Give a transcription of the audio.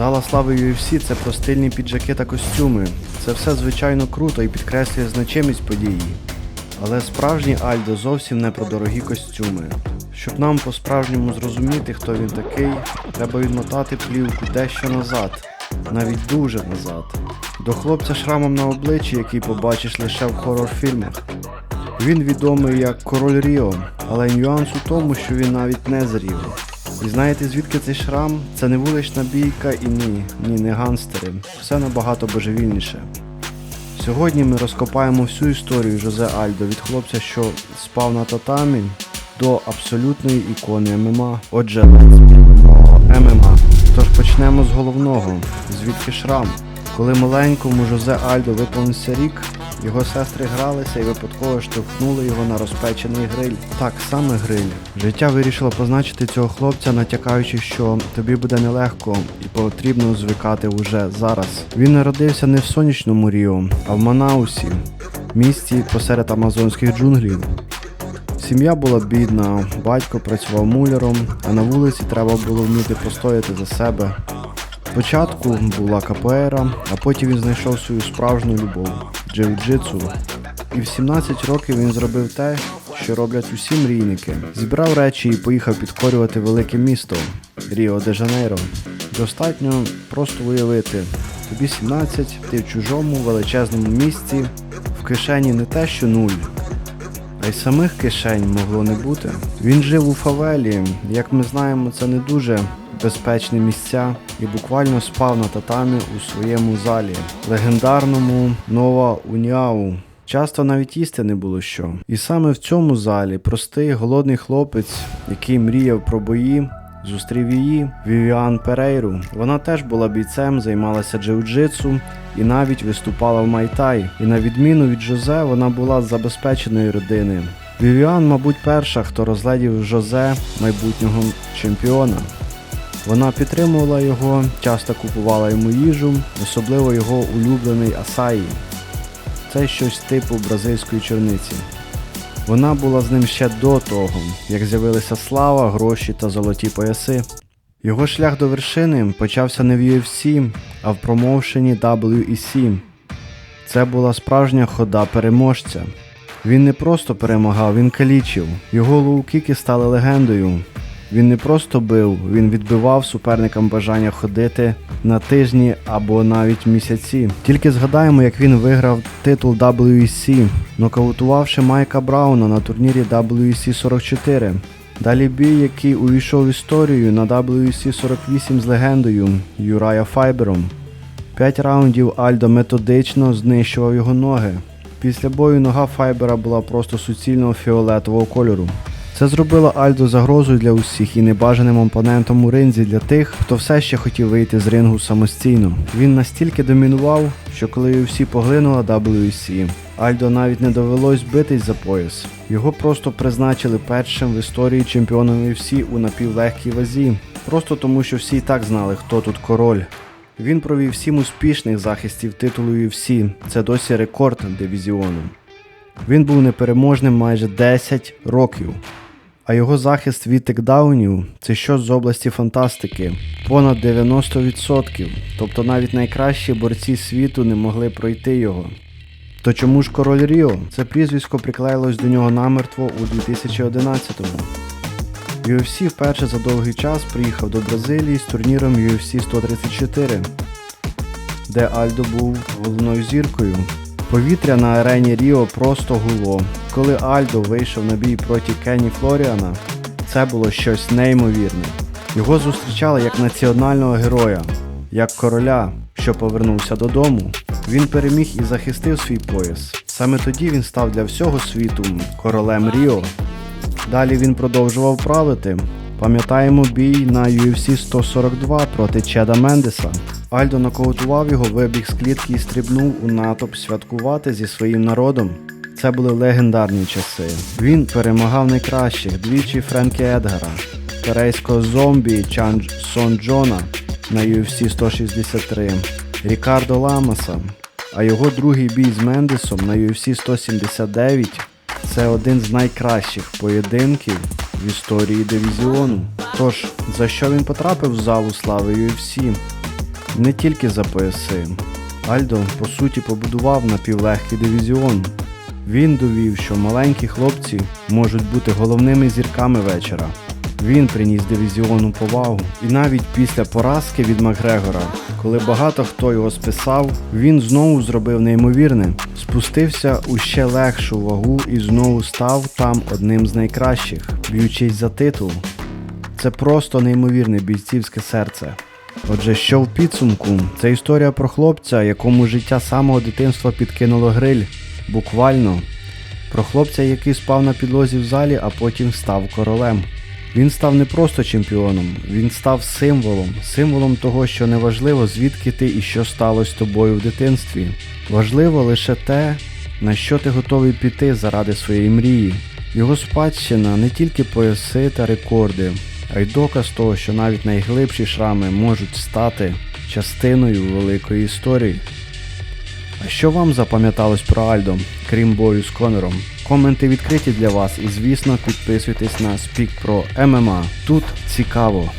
Зала слави UFC це про стильні піджаки та костюми. Це все звичайно круто і підкреслює значимість події. Але справжній Альдо зовсім не про дорогі костюми. Щоб нам по-справжньому зрозуміти, хто він такий, треба відмотати плівку дещо назад, навіть дуже назад. До хлопця шрамом на обличчі, який побачиш лише в хорор-фільмах. Він відомий як Король Ріо, але нюанс у тому, що він навіть не з. І знаєте звідки цей шрам? Це не вулична бійка і ні, ні, не ганстери. Все набагато божевільніше. Сьогодні ми розкопаємо всю історію Жозе Альдо від хлопця, що спав на татамі, до абсолютної ікони ММА. Отже, ММА. Тож почнемо з головного, звідки шрам. Коли маленькому Жозе Альдо виповнився рік, його сестри гралися і випадково штовхнули його на розпечений гриль. Так, саме гриль. Життя вирішило позначити цього хлопця, натякаючи, що тобі буде нелегко і потрібно звикати уже зараз. Він народився не в сонячному Ріо, а в Манаусі, місті посеред амазонських джунглів. Сім'я була бідна, батько працював муляром, а на вулиці треба було вміти постояти за себе. Спочатку була капоера, а потім він знайшов свою справжню любов джиу-джитсу. І в 17 років він зробив те, що роблять усі мрійники. Зібрав речі і поїхав підкорювати велике місто Ріо де Жанейро. Достатньо просто уявити. Тобі 17, ти в чужому величезному місці, в кишені не те, що нуль, а й самих кишень могло не бути. Він жив у фавелі, як ми знаємо, це не дуже безпечні місця і буквально спав на татамі у своєму залі, легендарному Нова Уніау. Часто навіть їсти не було що. І саме в цьому залі простий голодний хлопець, який мріяв про бої, зустрів її Вівіан Перейру. Вона теж була бійцем, займалася джиу-джитсу і навіть виступала в Майтай. І на відміну від Жозе, вона була з забезпеченої родини. Вівіан, мабуть, перша, хто розглядів Жозе, майбутнього чемпіона. Вона підтримувала його, часто купувала йому їжу, особливо його улюблений Асаї. Це щось типу бразильської чорниці. Вона була з ним ще до того, як з'явилися слава, гроші та золоті пояси. Його шлях до вершини почався не в UFC, а в промоушені WEC. Це була справжня хода переможця. Він не просто перемагав, він калічив. Його лоу-кіки стали легендою. Він не просто бив, він відбивав суперникам бажання ходити на тижні або навіть місяці. Тільки згадаємо, як він виграв титул WEC, нокаутувавши Майка Брауна на турнірі WEC 44. Далі бій, який увійшов в історію на WEC 48 з легендою Юрая Файбером. П'ять раундів Альдо методично знищував його ноги. Після бою нога Файбера була просто суцільного фіолетового кольору. Це зробило Альдо загрозою для усіх і небажаним опонентом у ринзі для тих, хто все ще хотів вийти з рингу самостійно. Він настільки домінував, що коли UFC поглинула WEC, Альдо навіть не довелось битись за пояс. Його просто призначили першим в історії чемпіоном UFC у напівлегкій вазі, просто тому що всі і так знали, хто тут король. Він провів сім успішних захистів титулу UFC, це досі рекорд дивізіону. Він був непереможним майже 10 років. А його захист від текдаунів це щось з області фантастики. Понад 90%. Тобто навіть найкращі борці світу не могли пройти його. То чому ж король Ріо? Це прізвисько приклеїлось до нього намертво у 2011-му. UFC вперше за довгий час приїхав до Бразилії з турніром UFC 134, де Альдо був головною зіркою. Повітря на арені Ріо просто гуло. Коли Альдо вийшов на бій проти Кенні Флоріана, це було щось неймовірне. Його зустрічали як національного героя, як короля, що повернувся додому. Він переміг і захистив свій пояс. Саме тоді він став для всього світу королем Ріо. Далі він продовжував правити. Пам'ятаємо бій на UFC 142 проти Чеда Мендеса. Альдо нокаутував його, вибіг з клітки і стрибнув у натовп святкувати зі своїм народом. Це були легендарні часи. Він перемагав найкращих двічі Френкі Едгара, корейського зомбі Чан Сон Джона на UFC 163, Рікардо Ламаса. А його другий бій з Мендесом на UFC 179 це один з найкращих поєдинків в історії дивізіону. Тож, за що він потрапив в залу слави UFC? не тільки за пояси. Альдо, по суті, побудував напівлегкий дивізіон. Він довів, що маленькі хлопці можуть бути головними зірками вечора. Він приніс дивізіону повагу. І навіть після поразки від Макгрегора, коли багато хто його списав, він знову зробив неймовірне, спустився у ще легшу вагу і знову став там одним з найкращих, б'ючись за титул. Це просто неймовірне бійцівське серце. Отже, що в підсумку, це історія про хлопця, якому життя самого дитинства підкинуло гриль, буквально. Про хлопця, який спав на підлозі в залі, а потім став королем. Він став не просто чемпіоном, він став символом, символом того, що неважливо, звідки ти і що сталося з тобою в дитинстві. Важливо лише те, на що ти готовий піти заради своєї мрії. Його спадщина не тільки пояси та рекорди, а й доказ того, що навіть найглибші шрами можуть стати частиною великої історії. А що вам запам'яталось про Альдо, крім бою з Конором? Коменти відкриті для вас і, звісно, підписуйтесь на Speak Pro MMA. Тут цікаво.